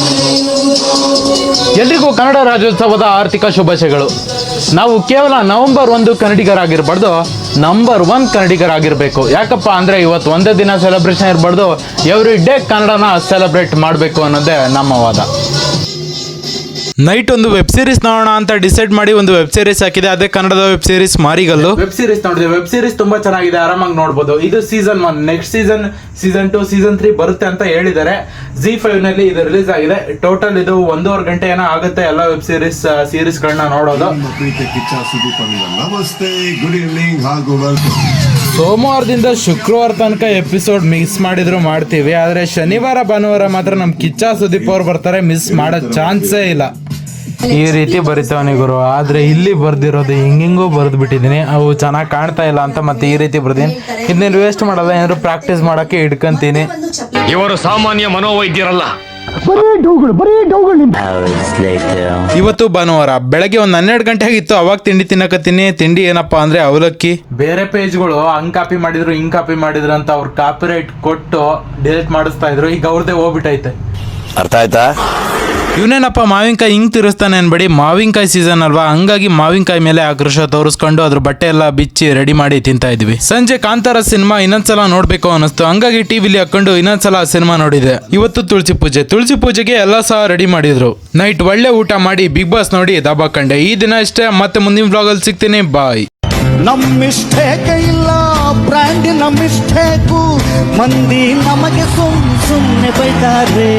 ಮರೆಯುವುದು ಎಲ್ರಿಗೂ ಕನ್ನಡ ರಾಜ್ಯೋತ್ಸವದ ಆರ್ಥಿಕ ಶುಭಾಶಯಗಳು. ನಾವು ಕೇವಲ ನವೆಂಬರ್ ಒಂದು ಕನ್ನಡಿಗರಾಗಿರ್ಬಾರ್ದು, ನಂಬರ್ ಒನ್ ಕನ್ನಡಿಗರಾಗಿರ್ಬೇಕು. ಯಾಕಪ್ಪ ಅಂದರೆ ಇವತ್ತು ಒಂದೇ ದಿನ ಸೆಲೆಬ್ರೇಷನ್ ಇರಬಾರ್ದು ಎವ್ರಿ ಡೇ ಕನ್ನಡನ ಸೆಲೆಬ್ರೇಟ್ ಮಾಡಬೇಕು ಅನ್ನೋದೇ ನಮ್ಮ ವಾದ. ನೈಟ್ ಒಂದು ವೆಬ್ ಸೀರೀಸ್ ನೋಡೋಣ ಅಂತ ಡಿಸೈಡ್ ಮಾಡಿ ಒಂದು ವೆಬ್ ಸೀರೀಸ್ ಹಾಕಿದೆ. ಅದೇ ಕನ್ನಡದ web series Marigallu. Web series ನೋಡಿದೆ ವೆಬ್ ಸೀರೀಸ್ ತುಂಬಾ ಚೆನ್ನಾಗಿದೆ. ಆರಾಮಾಗಿ ನೋಡಬಹುದು ಇದು season one next season season two season three ಬರುತ್ತೆ ಅಂತ ಹೇಳಿದ್ದಾರೆ. ಜಿ ಫೈವ್ನಲ್ಲಿ ಇದು ರಿಲೀಸ್ ಆಗಿದೆ. ಟೋಟಲ್ ಇದು ಒಂದೂವರೆ ಗಂಟೆ ಏನೋ ಆಗುತ್ತೆ ಎಲ್ಲ ವೆಬ್ ಸೀರೀಸ್ ಸೀರೀಸ್ಗಳನ್ನ ನೋಡೋದು. ಪ್ರೀತಿ ಕಿಚ್ಚ ಸುದೀಪ್ ನಮಸ್ತೆ. ಗುಡ್ ಈವ್ನಿಂಗ್ ಹಾಗೂ ಸೋಮವಾರದಿಂದ ಶುಕ್ರವಾರ ತನಕ ಎಪಿಸೋಡ್ ಮಿಸ್ ಮಾಡಿದ್ರು ಮಾಡ್ತೀವಿ. ಆದರೆ ಶನಿವಾರ ಭಾನುವಾರ ಮಾತ್ರ ನಮ್ಮ ಕಿಚ್ಚ ಸುದೀಪ್ ಅವ್ರು ಬರ್ತಾರೆ. ಮಿಸ್ ಮಾಡೋ ಚಾನ್ಸೇ ಇಲ್ಲ. ಈ ರೀತಿ ಬರಿತಾವನಿ ಗುರು. ಆದ್ರೆ ಇಲ್ಲಿ ಬರ್ದಿರೋದು ಹಿಂಗಿಂಗೂ ಬರ್ದು ಬಿಟ್ಟಿದ್ದೀನಿ ಅವು ಚೆನ್ನಾಗಿ ಕಾಣ್ತಾ ಇಲ್ಲ ಅಂತ ಮತ್ತೆ ಈ ರೀತಿ ಬರ್ದೀನಿ ಇದನ್ನ ವೇಸ್ಟ್ ಮಾಡಲ್ಲ ಏನಾದ್ರು ಪ್ರಾಕ್ಟೀಸ್ ಮಾಡಕ್ಕೆ ಇಟ್ಕಂತೀನಿ ಇವರು ಸಾಮಾನ್ಯ ಮನೋವೈದ್ಯರಲ್ಲ. ಇವತ್ತು ಭಾನುವಾರ ಬೆಳಗ್ಗೆ ಒಂದ್ ಹನ್ನೆರಡು ಗಂಟೆ ಆಗಿತ್ತು ಅವಾಗ ತಿಂಡಿ ತಿನ್ನಕತ್ತೀನಿ. ತಿಂಡಿ ಏನಪ್ಪಾ ಅಂದ್ರೆ ಅವಲಕ್ಕಿ. ಬೇರೆ ಪೇಜ್ಗಳು ಹಂಗ್ ಕಾಪಿ ಮಾಡಿದ್ರು ಹಿಂಗ್ ಕಾಪಿ ಮಾಡಿದ್ರು ಅಂತ ಅವ್ರು ಕಾಪಿ ರೈಟ್ ಕೊಟ್ಟು ಡಿಲೀಟ್ ಮಾಡಿಸ್ತಾ ಇದ್ರು. ಈಗ ಅವ್ರದೇ ಹೋಗ್ಬಿಟ್ಟೈತೆ. ಅರ್ಥ ಆಯ್ತಾ? ಇವನೇನಪ್ಪ, ಮಾವಿನಕಾಯಿ ಹಿಂಗೆ ತಿರುಸ್ತಾನೆ ಅನ್ಬೇಡಿ. ಮಾವಿನಕಾಯಿ ಸೀಸನ್ ಅಲ್ವಾ? ಹಂಗಾಗಿ ಮಾವಿನಕಾಯಿ ಮೇಲೆ ಆಕ್ರೋಶ ತೋರಿಸ್ಕೊಂಡು ಅದ್ರ ಬಟ್ಟೆ ಎಲ್ಲ ಬಿಚ್ಚಿ ರೆಡಿ ಮಾಡಿ ತಿಂತಾ ಇದ್ವಿ. ಸಂಜೆ ಕಾಂತಾರ ಸಿನಿಮಾ ಇನ್ನೊಂದ್ಸಲ ನೋಡ್ಬೇಕು ಅನಿಸ್ತು ಹಂಗಾಗಿ ಟಿವಿಲಿ ಹಾಕೊಂಡು ಇನ್ನೊಂದ್ಸಲ ಸಿನಿಮಾ ನೋಡಿದೆ. ಇವತ್ತು ತುಳಸಿ ಪೂಜೆ. ತುಳಸಿ ಪೂಜೆಗೆ ಎಲ್ಲ ಸಹ ರೆಡಿ ಮಾಡಿದ್ರು. ನೈಟ್ ಒಳ್ಳೆ ಊಟ ಮಾಡಿ ಬಿಗ್ ಬಾಸ್ ನೋಡಿ ದಬಾಕಂಡೆ. ಈ ದಿನ ಇಷ್ಟೇ, ಮತ್ತೆ ಮುಂದಿನ ಬ್ಲಾಗ್ ಅಲ್ಲಿ ಸಿಗ್ತೀನಿ. ಬಾಯ್ ನಮ್ಮ ಮಿಸ್ಟೇಕ್ ಇಲ್ಲ ಮಂದಿ ನಮಗೆ ಸುಮ್ ಸುಮ್ಮನೆ ಬೈತಾರೆ.